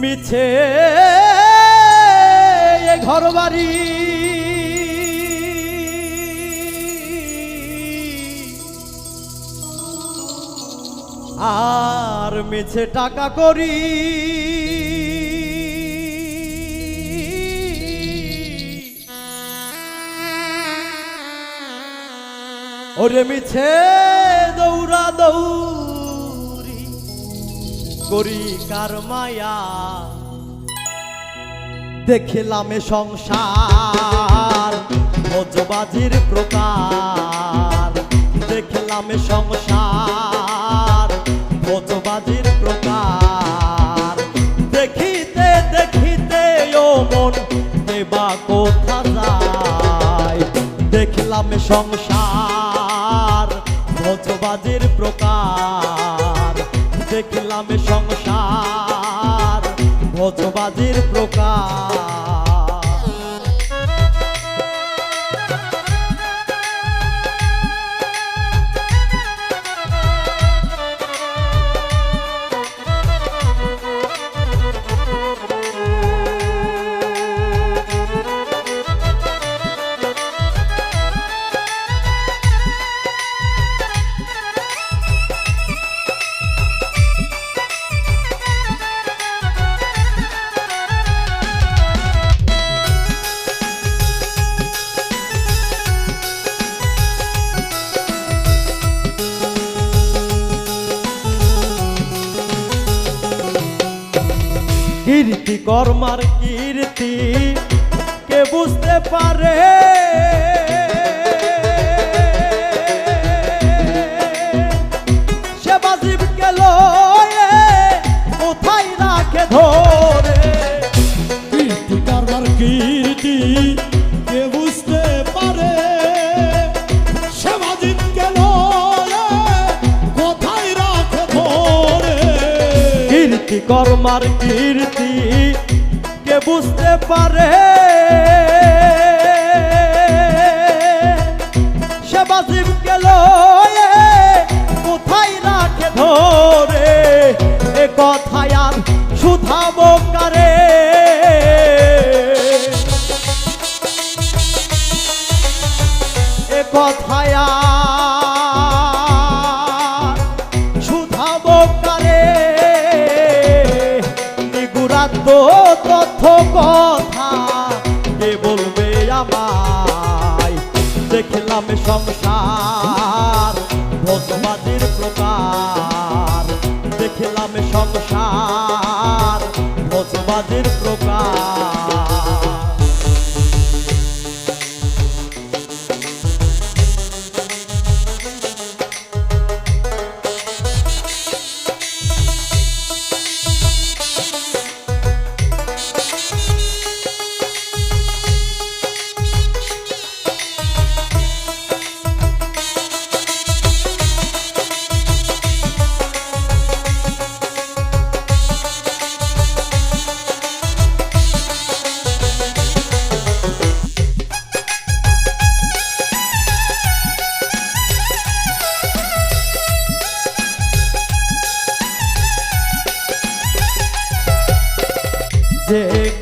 মিছে ঘর বাড়ি আর মিছে টাকা করি। ওরে মিছে দৌড়া দৌড়ি। করি কার মায়া। দেখলাম সংসার ভোজবাজির প্রকার। দেখলাম সংসার ভোজবাজির প্রকার। দেখিতে দেখিতে ও মন দেবা কোথা যায়? দেখিলাম সংসার। দেখলাম সংসার ভোজবাজির প্রকার কীর্তি কর্মার কীর্তি কে বুঝতে পারে? কর্মার কীর্তি কে বুঝতে পারে? সে বাজিব গেল কোথায় রাখে ধরে? এ কথায় আর শুধাবো কারে? কথায় তথ্য কথা কে বলবে আমায়? দেখলাম সংসার ভোজবাজির প্রকার। দেখলাম সংসার ভোজবাজির প্রকার।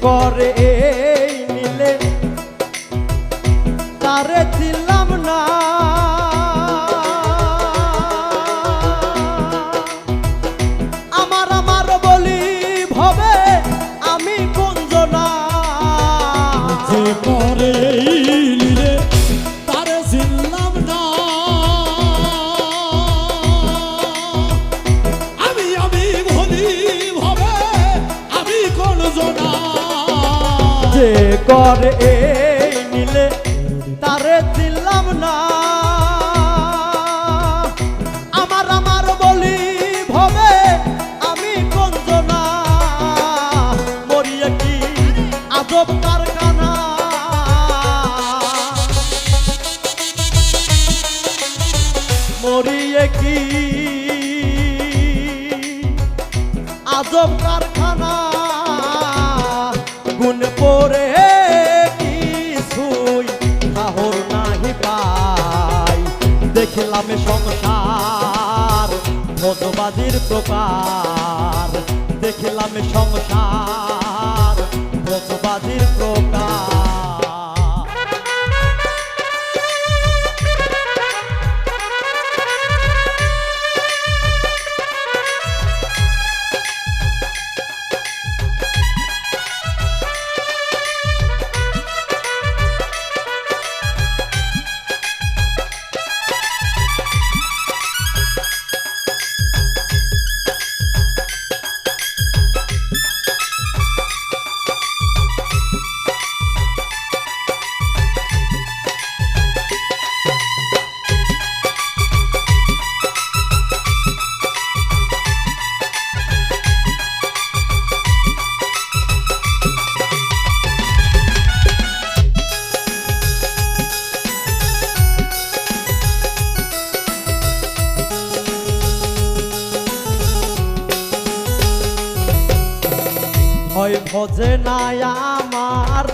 করে যে করে এই নিলে তারে ছিলাম না। আমার আমার বলি ভবে, আমি কঞ্জনা মরিয়া কি আজব কারখানা। মরিয়ে কি আজব কারখানা। গুণ পরে কিছুই ঠাহর নাহি পাই। দেখলাম সংসার ভোজবাজির প্রকার। দেখিলাম সংসার ভোজবাজির প্রকার। হয় ভজে নাই আমার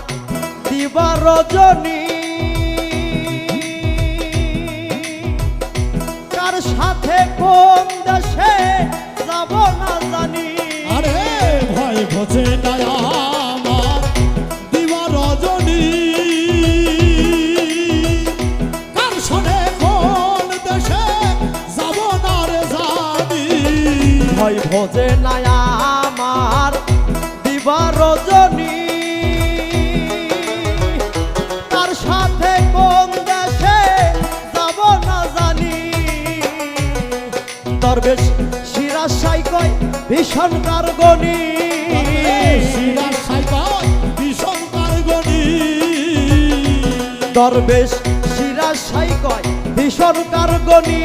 দিবা রজনী কার সাথে কোন দেশে যাব না জানি। আরে ভয় ভজে না আমার দিবা রজনী কার সনে কোন দেশে যাব না রে জানি। হয় ভজে নাই দরবেশ সিরাজ সাই কয় ভীষণ কারগনি শিরার সাইবা ভীষণ কারগনি দরবেশ সিরাজ সাই কয় ভীষণ কারগনি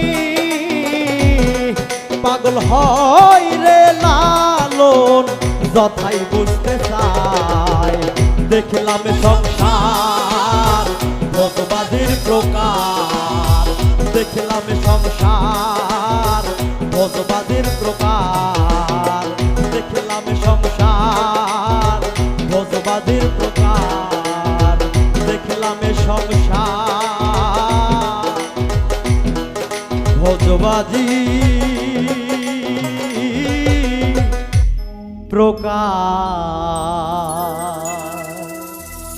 পাগল হয় রে লালন যথাই বুঝতে চাই দেখলাম সংসার ভোজবাজির প্রকার। দেখলাম সংসার সংসার ভোজবাজি প্রকার